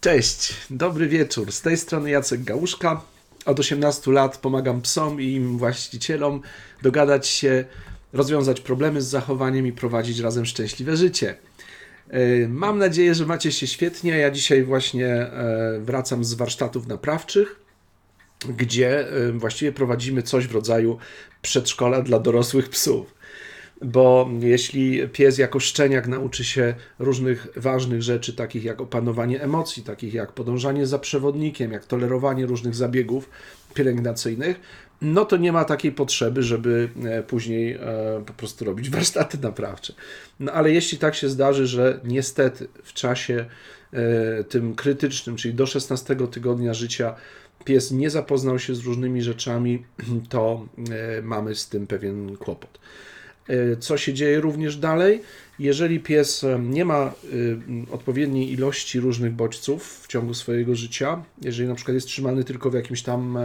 Cześć, dobry wieczór. Z tej strony Jacek Gałuszka. Od 18 lat pomagam psom i im właścicielom dogadać się, rozwiązać problemy z zachowaniem i prowadzić razem szczęśliwe życie. E, Mam nadzieję, że macie się świetnie. Ja dzisiaj właśnie e, wracam z warsztatów naprawczych, gdzie e, właściwie prowadzimy coś w rodzaju przedszkola dla dorosłych psów bo jeśli pies jako szczeniak nauczy się różnych ważnych rzeczy, takich jak opanowanie emocji, takich jak podążanie za przewodnikiem, jak tolerowanie różnych zabiegów pielęgnacyjnych, no to nie ma takiej potrzeby, żeby e, później e, po prostu robić warsztaty naprawcze. No ale jeśli tak się zdarzy, że niestety w czasie e, tym krytycznym, czyli do 16 tygodnia życia, pies nie zapoznał się z różnymi rzeczami, to mamy z tym pewien kłopot. E, co się dzieje również dalej. Jeżeli pies e, nie ma e, odpowiedniej ilości różnych bodźców w ciągu swojego życia, jeżeli na przykład jest trzymany tylko w jakimś tam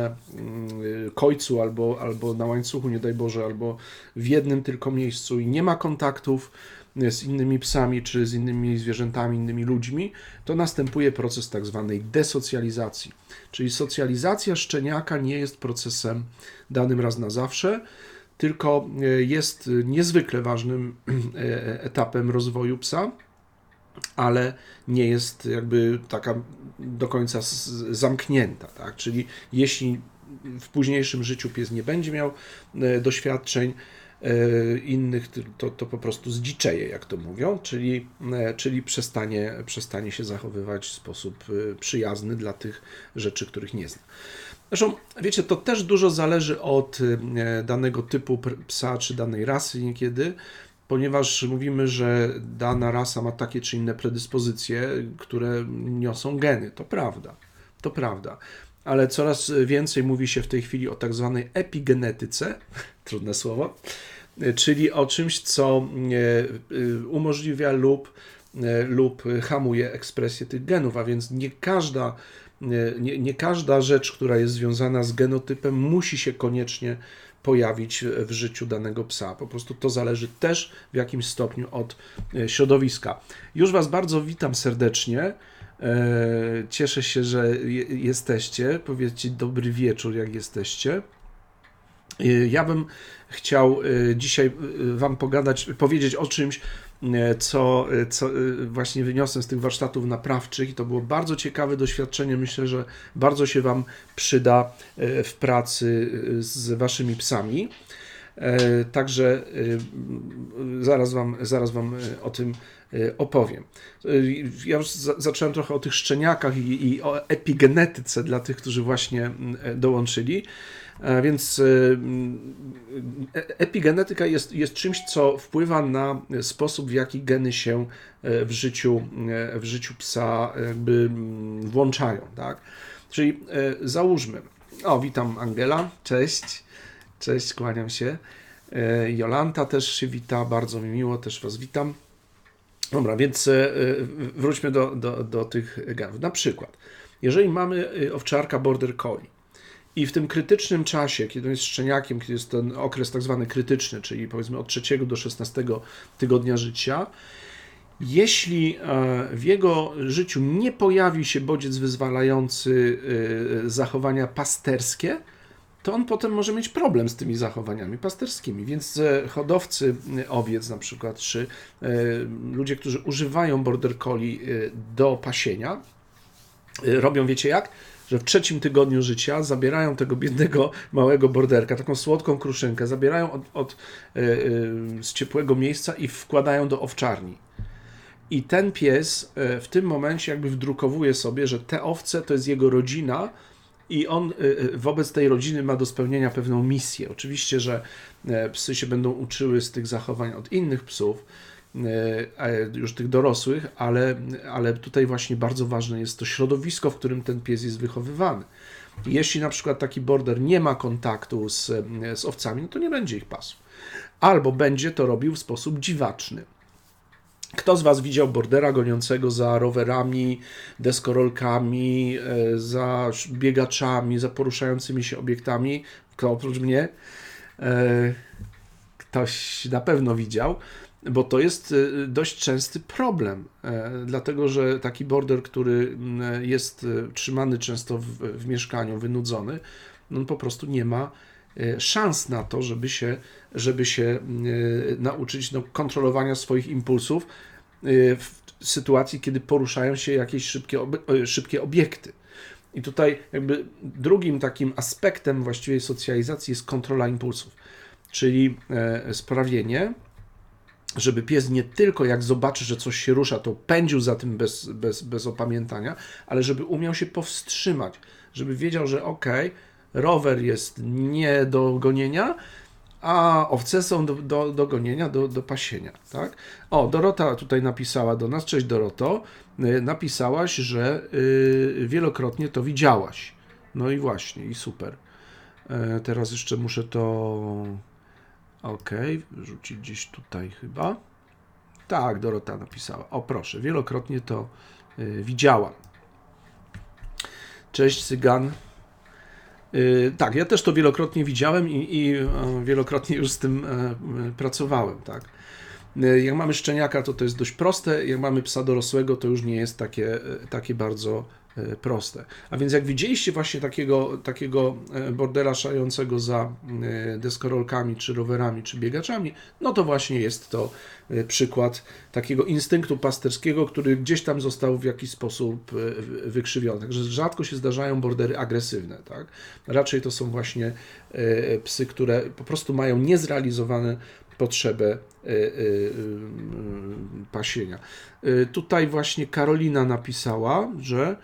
kojcu albo, albo na łańcuchu, nie daj Boże, albo w jednym tylko miejscu i nie ma kontaktów z innymi psami czy z innymi zwierzętami, innymi ludźmi, to następuje proces tak zwanej desocjalizacji. Czyli socjalizacja szczeniaka nie jest procesem danym raz na zawsze, tylko e, jest niezwykle ważnym e, etapem rozwoju psa, ale nie jest jakby taka do końca zamknięta. Tak? Czyli jeśli w późniejszym życiu pies nie będzie miał e, doświadczeń innych, to, to po prostu zdziczeje, jak to mówią, czyli, czyli przestanie, przestanie się zachowywać w sposób przyjazny dla tych rzeczy, których nie zna. Zresztą, wiecie, to też dużo zależy od e, danego typu psa czy danej rasy niekiedy, ponieważ mówimy, że dana rasa ma takie czy inne predyspozycje, które niosą geny. To prawda, to prawda. Ale coraz więcej mówi się w tej chwili o tak zwanej epigenetyce, trudne słowo, e, czyli o czymś, co e, umożliwia lub, lub hamuje ekspresję tych genów, a więc nie każda nie, nie każda rzecz, która jest związana z genotypem, musi się koniecznie pojawić w życiu danego psa. Po prostu to zależy też w jakimś stopniu od e, środowiska. Już Was bardzo witam serdecznie. E, cieszę się, że jesteście. Powiedzcie dobry wieczór, jak jesteście. E, ja bym chciał dzisiaj Wam pogadać, powiedzieć o czymś, E, co, e, co e, właśnie wyniosłem z tych warsztatów naprawczych i to było bardzo ciekawe doświadczenie. Myślę, że bardzo się Wam przyda w pracy z Waszymi psami. Także zaraz Wam, zaraz wam o tym opowiem. Ja już zacząłem trochę o tych szczeniakach i, i o epigenetyce dla tych, którzy właśnie dołączyli. E, więc e, e, epigenetyka jest, jest czymś, co wpływa na sposób, w jaki geny się w życiu, w życiu psa jakby włączają. Tak? Czyli załóżmy, o witam Angela, cześć, cześć, kłaniam się. Jolanta też się wita, bardzo mi miło, też Was witam. Dobra, więc wróćmy do, do, do tych genów. Na przykład, jeżeli mamy owczarka border collie, i w tym krytycznym czasie, kiedy on jest szczeniakiem, kiedy jest ten okres tak zwany krytyczny, czyli powiedzmy od 3 do 16 tygodnia życia, jeśli e, w jego życiu nie pojawi się bodziec wyzwalający e, zachowania pasterskie, to on potem może mieć problem z tymi zachowaniami pasterskimi. Więc e, hodowcy owiec, na przykład, czy ludzie, którzy używają border collie do pasienia, robią, wiecie jak? Że w trzecim tygodniu życia zabierają tego biednego małego borderka, taką słodką kruszynkę, zabierają od, od, yy, z ciepłego miejsca i wkładają do owczarni. I ten pies yy, w tym momencie jakby wdrukowuje sobie, że te owce to jest jego rodzina i on wobec tej rodziny ma do spełnienia pewną misję. Oczywiście, że psy się będą uczyły z tych zachowań od innych psów, E, już tych dorosłych, ale, ale tutaj właśnie bardzo ważne jest to środowisko, w którym ten pies jest wychowywany. Jeśli na przykład taki border nie ma kontaktu z, z owcami, no to nie będzie ich pasł. Albo będzie to robił w sposób dziwaczny. Kto z Was widział bordera goniącego za rowerami, deskorolkami, e, za biegaczami, za poruszającymi się obiektami? Kto oprócz mnie? E, ktoś na pewno widział. Bo to jest y, dość częsty problem, e, dlatego że taki border, który mm, jest y, trzymany często w, w mieszkaniu, wynudzony, on po prostu nie ma e, szans na to, żeby się, żeby się e, nauczyć no, kontrolowania swoich impulsów e, w sytuacji, kiedy poruszają się jakieś szybkie, e, szybkie obiekty. I tutaj jakby drugim takim aspektem właściwej socjalizacji jest kontrola impulsów, czyli e, sprawienie, żeby pies nie tylko jak zobaczy, że coś się rusza, to pędził za tym bez, bez, bez opamiętania, ale żeby umiał się powstrzymać, żeby wiedział, że ok, rower jest nie do gonienia, a owce są do, do, do gonienia, do, do pasienia, tak? O, Dorota tutaj napisała do nas, cześć Doroto, Y, napisałaś, że y, wielokrotnie to widziałaś. No i właśnie, i super. E, Teraz jeszcze muszę to ok, rzucić gdzieś tutaj chyba. Tak, Dorota napisała. O proszę, wielokrotnie to y, widziałam. Cześć Cygan. Y, Tak, ja też to wielokrotnie widziałem i, i e, wielokrotnie już z tym e, m, pracowałem, tak. Y, Jak mamy szczeniaka, to to jest dość proste, jak mamy psa dorosłego, to już nie jest takie, e, takie bardzo e, proste. A więc jak widzieliście właśnie takiego, takiego e, bordela szającego za e, deskorolkami, czy rowerami, czy biegaczami, no to właśnie jest to e, przykład takiego instynktu pasterskiego, który gdzieś tam został w jakiś sposób e, wy- wykrzywiony. Także rzadko się zdarzają bordery agresywne, tak? Raczej to są właśnie e, psy, które po prostu mają niezrealizowane potrzebę e, e, e, pasienia. E, Tutaj właśnie Karolina napisała, że e,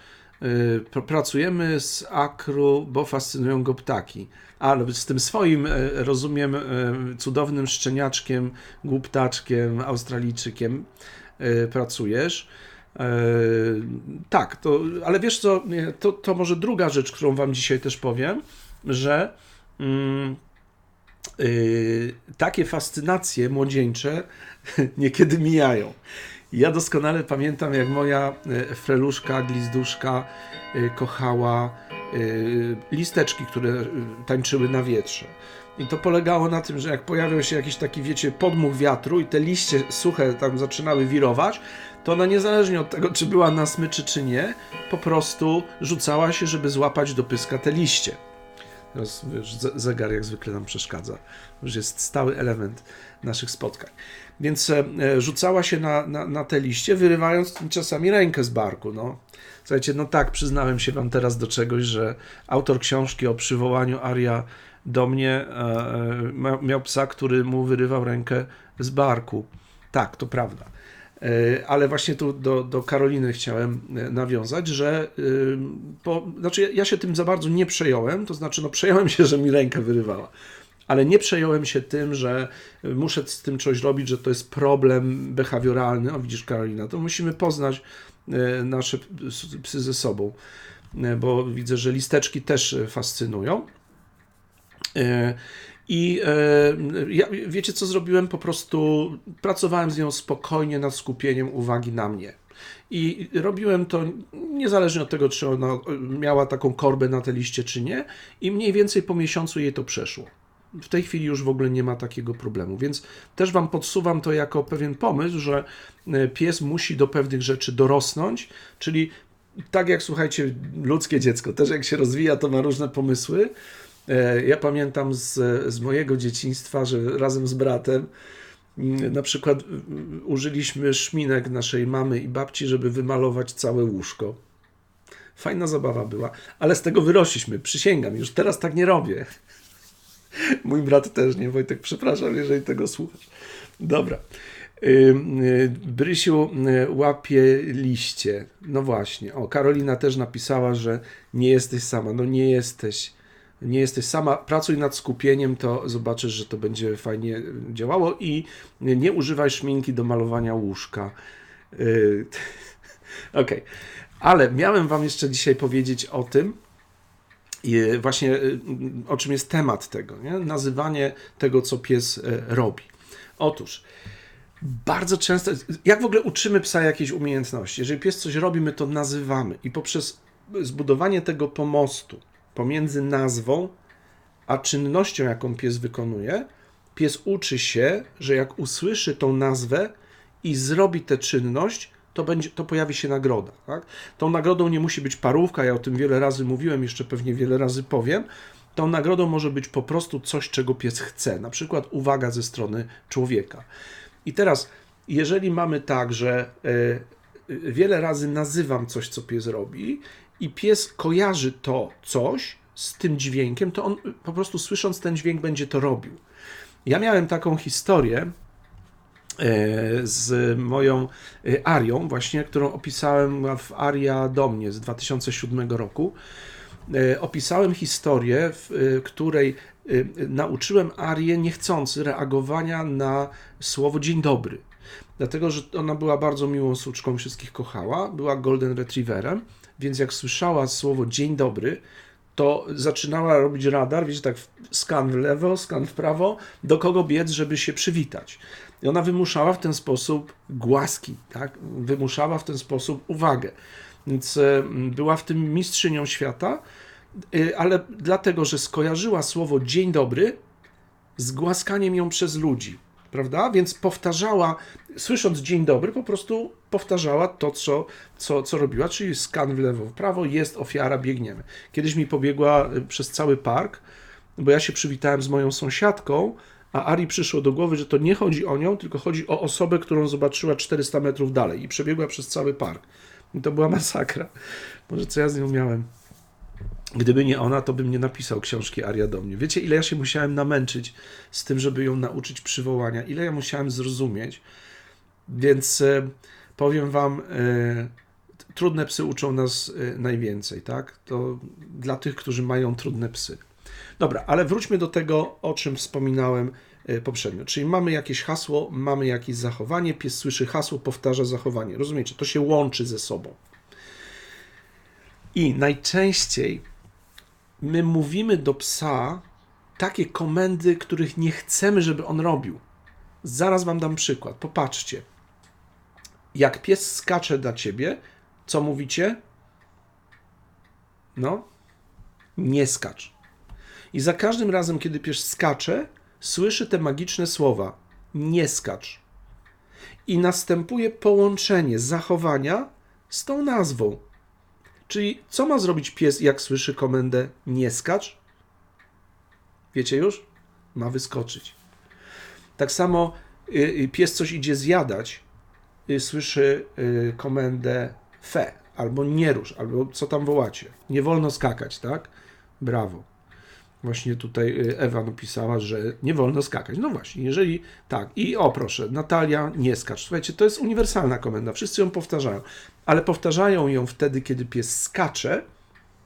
pracujemy z akru, bo fascynują go ptaki. A, no, z tym swoim, e, rozumiem, e, cudownym szczeniaczkiem, głuptaczkiem, australijczykiem pracujesz. Tak, to, ale wiesz co, to, to może druga rzecz, którą Wam dzisiaj też powiem, że mm, y, takie fascynacje młodzieńcze niekiedy mijają. Ja doskonale pamiętam, jak moja e, freluszka, glizduszka e, kochała e, listeczki, które tańczyły na wietrze. I to polegało na tym, że jak pojawiał się jakiś taki, wiecie, podmuch wiatru i te liście suche tam zaczynały wirować, to ona niezależnie od tego, czy była na smyczy, czy nie, po prostu rzucała się, żeby złapać do pyska te liście. Teraz wiesz, ze- zegar jak zwykle nam przeszkadza. Już jest stały element naszych spotkań. Więc e, e, rzucała się na, na, na te liście, wyrywając czasami rękę z barku. No. Słuchajcie, no tak, przyznałem się wam teraz do czegoś, że autor książki o przywołaniu Aria do mnie e, e, miał psa, który mu wyrywał rękę z barku. Tak, to prawda. Ale właśnie tu do, do Karoliny chciałem nawiązać, że po, znaczy ja się tym za bardzo nie przejąłem, to znaczy no przejąłem się, że mi rękę wyrywała, ale nie przejąłem się tym, że muszę z tym coś robić, że to jest problem behawioralny. O widzisz Karolina, to musimy poznać e, nasze psy ze sobą, e, bo widzę, że listeczki też e, fascynują. I ja, wiecie, co zrobiłem? Po prostu pracowałem z nią spokojnie nad skupieniem uwagi na mnie. I robiłem to niezależnie od tego, czy ona miała taką korbę na tej liście, czy nie. I mniej więcej po miesiącu jej to przeszło. W tej chwili już w ogóle nie ma takiego problemu. Więc też Wam podsuwam to jako pewien pomysł, że e, pies musi do pewnych rzeczy dorosnąć, czyli tak jak słuchajcie, ludzkie dziecko też jak się rozwija, to ma różne pomysły. E, Ja pamiętam z, z mojego dzieciństwa, że razem z bratem mm, na przykład mm, użyliśmy szminek naszej mamy i babci, żeby wymalować całe łóżko. Fajna zabawa była, ale z tego wyrośliśmy, przysięgam, już teraz tak nie robię. Mój brat też nie, Wojtek, przepraszam, jeżeli tego słuchasz. Dobra. Y, Brysiu y, łapie liście. No właśnie. O, Karolina też napisała, że nie jesteś sama. No nie jesteś. Nie jesteś sama. Pracuj nad skupieniem, to zobaczysz, że to będzie fajnie działało i nie używaj szminki do malowania łóżka. Y, Okej. Ale miałem wam jeszcze dzisiaj powiedzieć o tym, i właśnie y, o czym jest temat tego, nie? nazywanie tego, co pies y, robi. Otóż, bardzo często, jak w ogóle uczymy psa jakiejś umiejętności? Jeżeli pies coś robi, my to nazywamy i poprzez zbudowanie tego pomostu pomiędzy nazwą a czynnością, jaką pies wykonuje, pies uczy się, że jak usłyszy tą nazwę i zrobi tę czynność, to, będzie, to pojawi się nagroda. Tak? Tą nagrodą nie musi być parówka, ja o tym wiele razy mówiłem, jeszcze pewnie wiele razy powiem. Tą nagrodą może być po prostu coś, czego pies chce, na przykład uwaga ze strony człowieka. I teraz, jeżeli mamy tak, że y, wiele razy nazywam coś, co pies robi, i pies kojarzy to coś z tym dźwiękiem, to on po prostu słysząc ten dźwięk będzie to robił. Ja miałem taką historię z moją e, Arią, właśnie, którą opisałem w Aria do mnie z 2007 roku. E, opisałem historię, w której nauczyłem Arię niechcący reagowania na słowo dzień dobry. Dlatego, że ona była bardzo miłą suczką, wszystkich kochała, była golden retrieverem, więc jak słyszała słowo dzień dobry, to zaczynała robić radar, wiecie, tak skan w lewo, skan w prawo, do kogo biec, żeby się przywitać. I ona wymuszała w ten sposób głaski, tak? wymuszała w ten sposób uwagę. Więc e, była w tym mistrzynią świata, e, ale dlatego, że skojarzyła słowo dzień dobry z głaskaniem ją przez ludzi, prawda? Więc powtarzała, słysząc dzień dobry, po prostu powtarzała to, co, co, co robiła, czyli skan w lewo, w prawo, jest ofiara, biegniemy. Kiedyś mi pobiegła e, przez cały park, bo ja się przywitałem z moją sąsiadką, a Ari przyszło do głowy, że to nie chodzi o nią, tylko chodzi o osobę, którą zobaczyła 400 metrów dalej i przebiegła przez cały park. I to była masakra. Może co ja z nią miałem? Gdyby nie ona, to bym nie napisał książki Aria do mnie. Wiecie, ile ja się musiałem namęczyć z tym, żeby ją nauczyć przywołania, ile ja musiałem zrozumieć. Więc e, powiem wam, e, trudne psy uczą nas e, najwięcej, tak? To dla tych, którzy mają trudne psy. Dobra, ale wróćmy do tego, o czym wspominałem poprzednio. Czyli mamy jakieś hasło, mamy jakieś zachowanie, pies słyszy hasło, powtarza zachowanie. Rozumiecie? To się łączy ze sobą. I najczęściej my mówimy do psa takie komendy, których nie chcemy, żeby on robił. Zaraz wam dam przykład. Popatrzcie. Jak pies skacze dla ciebie, co mówicie? No, nie skacz. I za każdym razem, kiedy pies skacze, słyszy te magiczne słowa: nie skacz. I następuje połączenie zachowania z tą nazwą. Czyli co ma zrobić pies, jak słyszy komendę nie skacz? Wiecie już? Ma wyskoczyć. Tak samo y, y, pies coś idzie zjadać, słyszy komendę fe, albo nie rusz, albo co tam wołacie. Nie wolno skakać, tak? Brawo. Właśnie tutaj y, Ewa napisała, że nie wolno skakać. No właśnie, jeżeli tak. I o proszę, Natalia, nie skacz. Słuchajcie, to jest uniwersalna komenda, wszyscy ją powtarzają, ale powtarzają ją wtedy, kiedy pies skacze,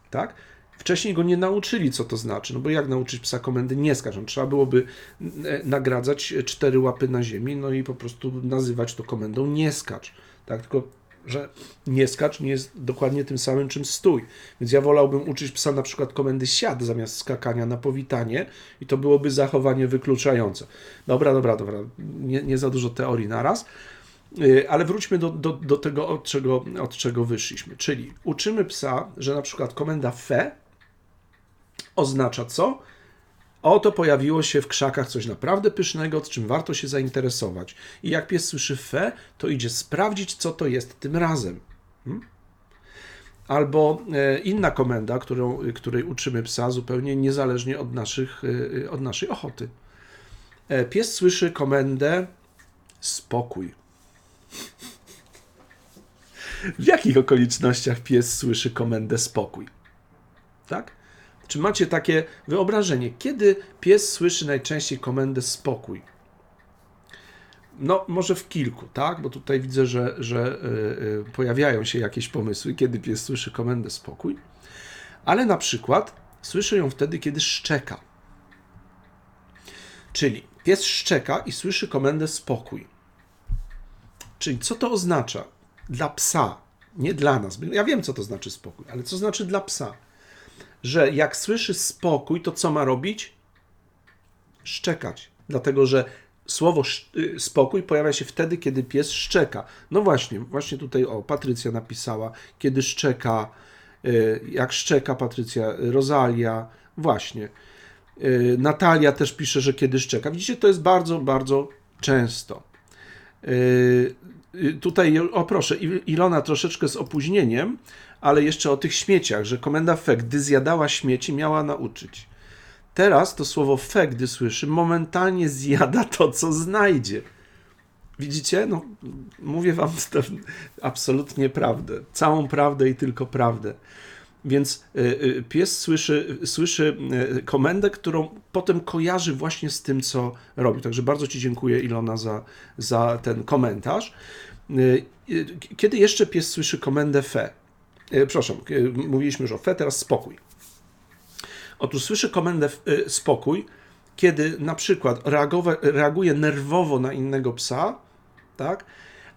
tak? Wcześniej go nie nauczyli, co to znaczy, no bo jak nauczyć psa komendy nie skacz? No, trzeba byłoby e, nagradzać cztery łapy na ziemi, no i po prostu nazywać to komendą nie skacz, tak? Tylko że nie skacz nie jest dokładnie tym samym, czym stój. Więc ja wolałbym uczyć psa na przykład komendy siad zamiast skakania na powitanie i to byłoby zachowanie wykluczające. Dobra, dobra, dobra, nie, nie za dużo teorii naraz. Y, ale wróćmy do, do, do tego, od czego, od czego wyszliśmy. Czyli uczymy psa, że na przykład komenda fe oznacza co? Oto pojawiło się w krzakach coś naprawdę pysznego, czym warto się zainteresować. I jak pies słyszy fe, to idzie sprawdzić, co to jest tym razem. Hmm? Albo e, inna komenda, którą, której uczymy psa zupełnie niezależnie od, naszych, e, od naszej ochoty. E, pies słyszy komendę spokój. W jakich okolicznościach pies słyszy komendę spokój? Tak? Czy macie takie wyobrażenie, kiedy pies słyszy najczęściej komendę spokój? No, może w kilku, tak? Bo tutaj widzę, że, że yy, pojawiają się jakieś pomysły, kiedy pies słyszy komendę spokój, ale na przykład słyszy ją wtedy, kiedy szczeka. Czyli pies szczeka i słyszy komendę spokój. Czyli co to oznacza dla psa, nie dla nas? Ja wiem, co to znaczy spokój, ale co znaczy dla psa? Że jak słyszy spokój, to co ma robić? Szczekać. Dlatego, że słowo y, spokój pojawia się wtedy, kiedy pies szczeka. No właśnie, właśnie tutaj o, Patrycja napisała, kiedy szczeka, y, jak szczeka Patrycja, Rosalia, właśnie. Y, Natalia też pisze, że kiedy szczeka. Widzicie, to jest bardzo, bardzo często. Tutaj, o proszę, Il- Ilona troszeczkę z opóźnieniem, ale jeszcze o tych śmieciach, że komenda fe, gdy zjadała śmieci, miała nauczyć. Teraz to słowo fe, gdy słyszy, momentalnie zjada to, co znajdzie. Widzicie? No, mówię wam absolutnie prawdę. Całą prawdę i tylko prawdę. Więc y, y, pies słyszy, słyszy y, komendę, którą potem kojarzy właśnie z tym, co robi. Także bardzo Ci dziękuję, Ilona, za, za ten komentarz. Kiedy jeszcze pies słyszy komendę fe? Y, Przepraszam, y, mówiliśmy już o fe, teraz spokój. Otóż słyszy komendę y, spokój, kiedy na przykład reagowa, reaguje nerwowo na innego psa, tak?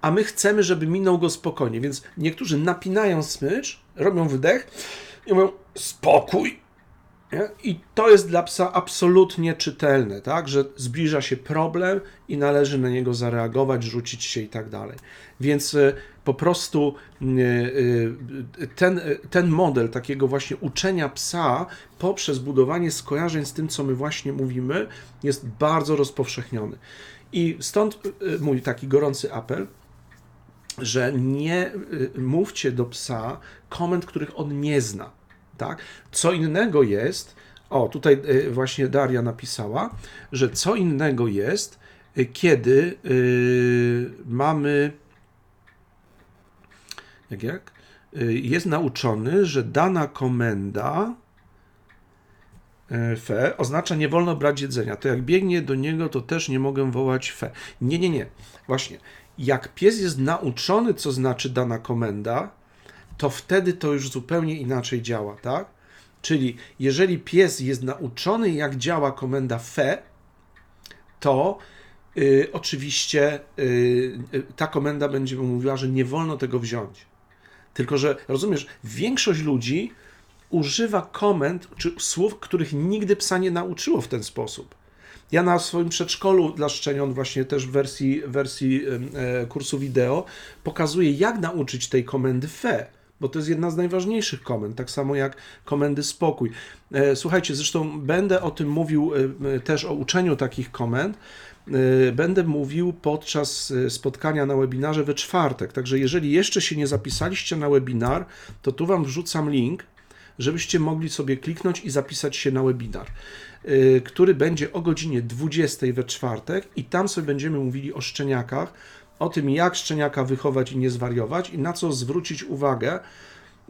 A my chcemy, żeby minął go spokojnie. Więc niektórzy napinają smycz, robią wydech i mówią spokój. I to jest dla psa absolutnie czytelne, tak? że zbliża się problem i należy na niego zareagować, rzucić się i tak dalej. Więc e, po prostu e, e, ten, ten model takiego właśnie uczenia psa poprzez budowanie skojarzeń z tym, co my właśnie mówimy, jest bardzo rozpowszechniony. I stąd mój taki gorący apel, że nie mówcie do psa komend, których on nie zna. Tak? Co innego jest, o tutaj y, właśnie Daria napisała, że co innego jest, y, kiedy y, mamy, jak jak, Y, jest nauczony, że dana komenda fe oznacza nie wolno brać jedzenia. To jak biegnie do niego, to też nie mogę wołać fe. Nie, nie, nie. Właśnie jak pies jest nauczony, co znaczy dana komenda, to wtedy to już zupełnie inaczej działa, tak? Czyli jeżeli pies jest nauczony, jak działa komenda fe, to y, oczywiście y, y, ta komenda będzie mówiła, że nie wolno tego wziąć. Tylko, że rozumiesz, większość ludzi używa komend czy słów, których nigdy psa nie nauczyło w ten sposób. Ja na swoim przedszkolu dla szczeniąt, właśnie też w wersji, wersji e, kursu wideo, pokazuję, jak nauczyć tej komendy fe, bo to jest jedna z najważniejszych komend, tak samo jak komendy spokój. E, Słuchajcie, zresztą będę o tym mówił e, też o uczeniu takich komend. E, Będę mówił podczas spotkania na webinarze we czwartek. Także jeżeli jeszcze się nie zapisaliście na webinar, to tu Wam wrzucam link, żebyście mogli sobie kliknąć i zapisać się na webinar, który będzie o godzinie 20 we czwartek i tam sobie będziemy mówili o szczeniakach, o tym jak szczeniaka wychować i nie zwariować i na co zwrócić uwagę.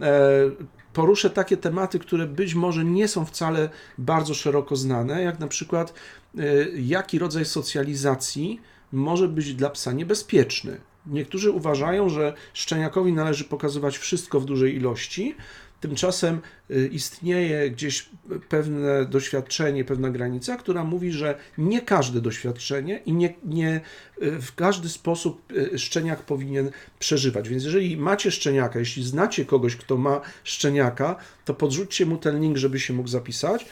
E, Poruszę takie tematy, które być może nie są wcale bardzo szeroko znane, jak na przykład y, jaki rodzaj socjalizacji może być dla psa niebezpieczny. Niektórzy uważają, że szczeniakowi należy pokazywać wszystko w dużej ilości, tymczasem y, istnieje gdzieś pewne doświadczenie, pewna granica, która mówi, że nie każde doświadczenie i nie, nie y, w każdy sposób y, szczeniak powinien przeżywać. Więc jeżeli macie szczeniaka, jeśli znacie kogoś, kto ma szczeniaka, to podrzućcie mu ten link, żeby się mógł zapisać.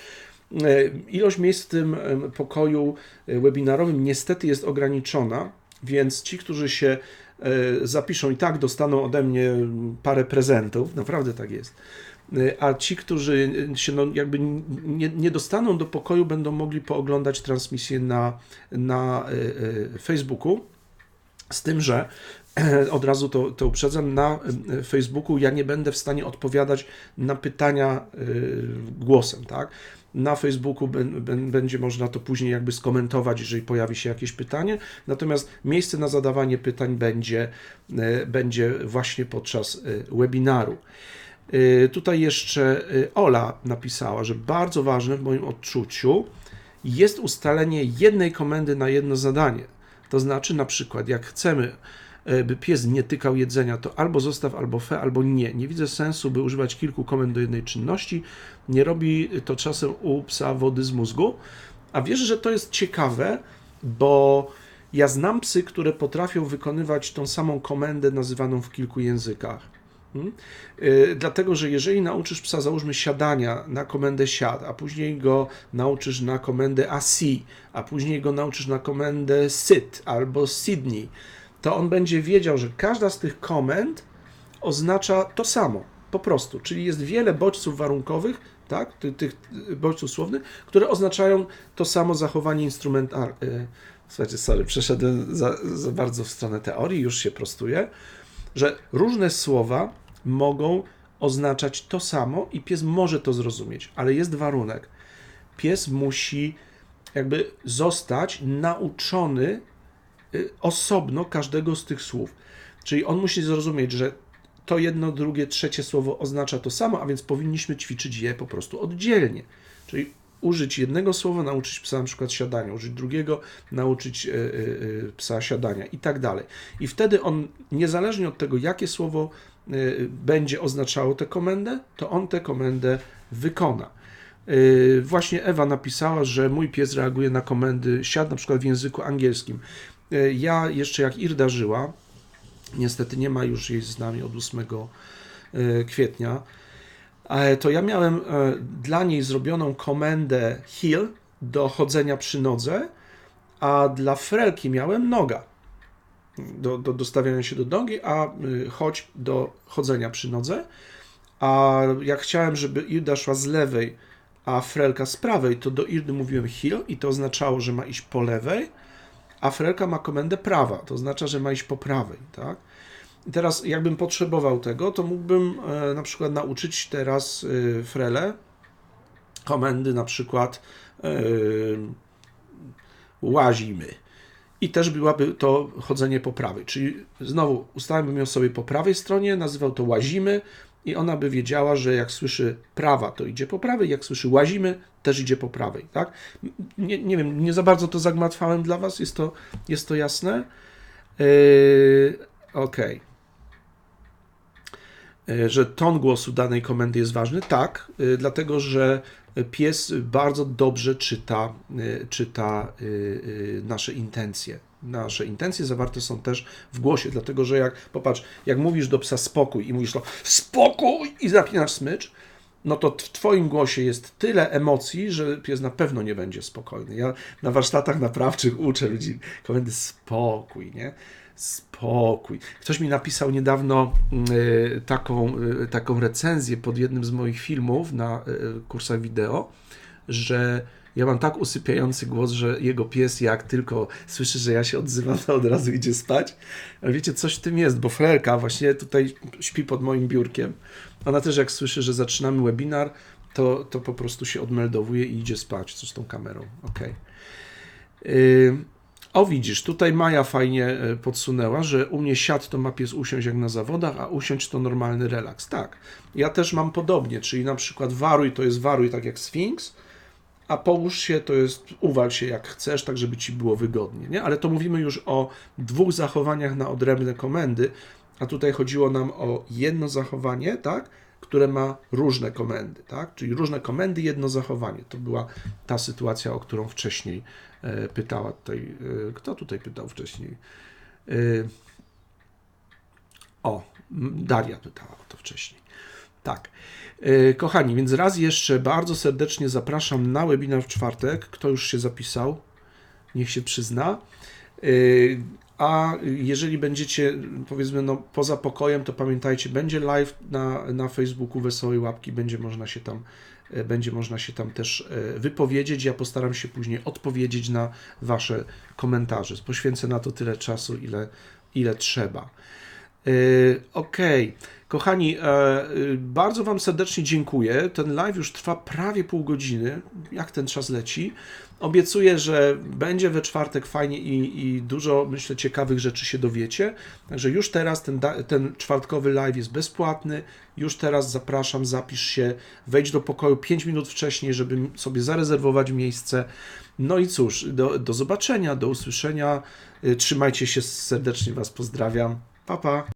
Ilość miejsc w tym pokoju webinarowym niestety jest ograniczona, więc ci, którzy się zapiszą i tak dostaną ode mnie parę prezentów, naprawdę tak jest. E, A ci, którzy się no jakby nie, nie dostaną do pokoju, będą mogli pooglądać transmisję na, na e, e, Facebooku. Z tym, że od razu to, to uprzedzam, na e, Facebooku ja nie będę w stanie odpowiadać na pytania e, głosem, tak? Na Facebooku bę- bę- będzie można to później jakby skomentować, jeżeli pojawi się jakieś pytanie, natomiast miejsce na zadawanie pytań będzie, e, będzie właśnie podczas e, webinaru. E, Tutaj jeszcze Ola napisała, że bardzo ważne w moim odczuciu jest ustalenie jednej komendy na jedno zadanie. To znaczy, na przykład, jak chcemy, by pies nie tykał jedzenia, to albo zostaw, albo fe, albo nie. Nie widzę sensu, by używać kilku komend do jednej czynności. Nie robi to czasem u psa wody z mózgu. A wiesz, że to jest ciekawe, bo ja znam psy, które potrafią wykonywać tą samą komendę nazywaną w kilku językach. Hmm? Y, Dlatego, że jeżeli nauczysz psa, załóżmy siadania na komendę siad, a później go nauczysz na komendę asi, a później go nauczysz na komendę sit albo Sydney, to on będzie wiedział, że każda z tych komend oznacza to samo, po prostu. Czyli jest wiele bodźców warunkowych tak? Ty, tych bodźców słownych, które oznaczają to samo zachowanie instrumentalne. Słuchajcie, sorry, przeszedłem za, za bardzo w stronę teorii, już się prostuję, że różne słowa mogą oznaczać to samo i pies może to zrozumieć, ale jest warunek. Pies musi jakby zostać nauczony y, osobno każdego z tych słów. Czyli on musi zrozumieć, że to jedno, drugie, trzecie słowo oznacza to samo, a więc powinniśmy ćwiczyć je po prostu oddzielnie. Czyli użyć jednego słowa, nauczyć psa na przykład siadania, użyć drugiego, nauczyć y, y, psa siadania i tak dalej. I wtedy on, niezależnie od tego, jakie słowo y, będzie oznaczało tę komendę, to on tę komendę wykona. Y, Właśnie Ewa napisała, że mój pies reaguje na komendy siad, na przykład w języku angielskim. Y, Ja jeszcze jak Irda żyła, niestety nie ma już jej z nami od 8 y, kwietnia, e, to ja miałem e, dla niej zrobioną komendę heel do chodzenia przy nodze, a dla Frelki miałem noga do, do dostawiania się do nogi, a chodź do chodzenia przy nodze. A jak chciałem, żeby Irda szła z lewej, a Frelka z prawej, to do Irdy mówiłem heel i to oznaczało, że ma iść po lewej, a Frelka ma komendę prawa, to oznacza, że ma iść po prawej, tak? I teraz jakbym potrzebował tego, to mógłbym e, na przykład nauczyć teraz e, Frele komendy na przykład e, łazimy. I też byłaby to chodzenie po prawej. Czyli znowu ustawiłbym ją sobie po prawej stronie, nazywał to łazimy i ona by wiedziała, że jak słyszy prawa, to idzie po prawej, jak słyszy łazimy, też idzie po prawej, tak? Nie, nie wiem, nie za bardzo to zagmatwałem dla Was, jest to, jest to jasne? Yy, Okej. Yy, Że ton głosu danej komendy jest ważny? Tak, yy, dlatego że pies bardzo dobrze czyta, yy, czyta yy, yy, nasze intencje. Nasze intencje zawarte są też w głosie, dlatego że jak, popatrz, jak mówisz do psa spokój i mówisz to spokój i zapinasz smycz, no to w Twoim głosie jest tyle emocji, że pies na pewno nie będzie spokojny. Ja na warsztatach naprawczych uczę ludzi komendy spokój, nie? Spokój. Ktoś mi napisał niedawno y, taką, y, taką recenzję pod jednym z moich filmów na y, kursach wideo, że ja mam tak usypiający głos, że jego pies jak tylko słyszy, że ja się odzywam, to od razu idzie spać. Ale wiecie, coś w tym jest, bo Frelka właśnie tutaj śpi pod moim biurkiem. Ona też jak słyszy, że zaczynamy webinar, to, to po prostu się odmeldowuje i idzie spać. Co z tą kamerą? Okej. Yy, o widzisz, tutaj Maja fajnie e, podsunęła, że u mnie siad to ma pies usiąść jak na zawodach, a usiąść to normalny relaks. Tak, ja też mam podobnie, czyli na przykład waruj to jest waruj tak jak Sfinks, a połóż się to jest uwal się jak chcesz, tak żeby ci było wygodnie, nie? Ale to mówimy już o dwóch zachowaniach na odrębne komendy, a tutaj chodziło nam o jedno zachowanie, tak? które ma różne komendy, tak? Czyli różne komendy, jedno zachowanie. To była ta sytuacja, o którą wcześniej e, pytała tutaj. E, kto tutaj pytał wcześniej? E, o, Daria pytała o to wcześniej. Tak. E, Kochani, więc raz jeszcze bardzo serdecznie zapraszam na webinar w czwartek. Kto już się zapisał, niech się przyzna. E, A jeżeli będziecie, powiedzmy, no, poza pokojem, to pamiętajcie, będzie live na, na Facebooku Wesołej Łapki, będzie można się tam e, będzie można się tam też wypowiedzieć. Ja postaram się później odpowiedzieć na Wasze komentarze. Poświęcę na to tyle czasu, ile, ile trzeba. E, Okej, kochani, e, y, bardzo Wam serdecznie dziękuję. Ten live już trwa prawie pół godziny. Jak ten czas leci? Obiecuję, że będzie we czwartek fajnie i, i dużo, myślę, ciekawych rzeczy się dowiecie. Także już teraz ten, ten czwartkowy live jest bezpłatny. Już teraz zapraszam, zapisz się, wejdź do pokoju 5 minut wcześniej, żeby sobie zarezerwować miejsce. No i cóż, do, do zobaczenia, do usłyszenia. Y, Trzymajcie się, serdecznie Was pozdrawiam. Pa, pa.